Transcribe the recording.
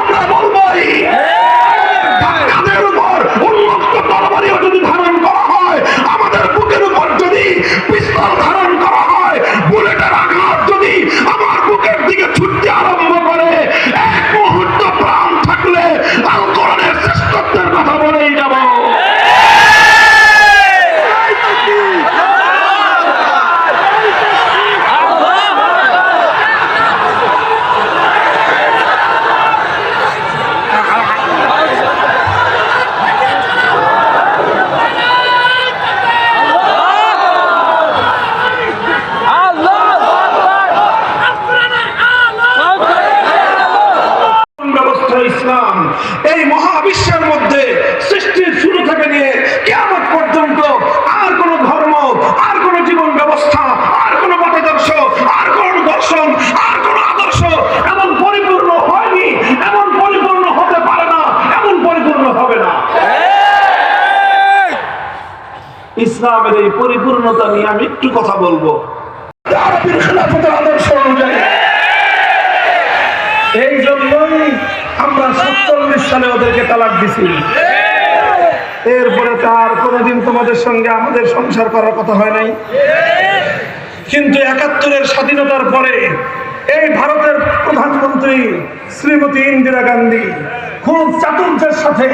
আমরা বলবই ধারণ করা হয়, আমাদের বুকের উপর যদি পিস্তল ধারণ করা হয়, বুলেটের বুকের দিকে ছুটতে আরম্ভ করে, এক মুহূর্ত প্রাণ থাকলে আল কোরআনের শ্রেষ্ঠত্বের কথা বলেই যাব। এই মহাবিশ্বের মধ্যে সৃষ্টির শুরু থেকে নিয়ে কেমন পর্যন্ত আর কোন ধর্ম আর কোন জীবন ব্যবস্থা আর কোন মতাদর্শ আর কোন দর্শন আর কোন আদর্শ এমন পরিপূর্ণ হয়নি এমন পরিপূর্ণ হতে পারে না এমন পরিপূর্ণ হবে না। ইসলামের এই পরিপূর্ণতা নিয়ে আমি একটু কথা বলব। আদর্শ অনুযায়ী। এই জন্যই আমরা সাতচল্লিশ সালে ওদেরকে তালাক দিছি। এরপরে তার কোনোদিন তোমাদের সঙ্গে আমাদের সংসার করার কথা হয় নাই। কিন্তু একাত্তরের স্বাধীনতার পরে এই ভারতের প্রধানমন্ত্রী শ্রীমতী ইন্দিরা গান্ধী খুব চাতুর্যের সাথে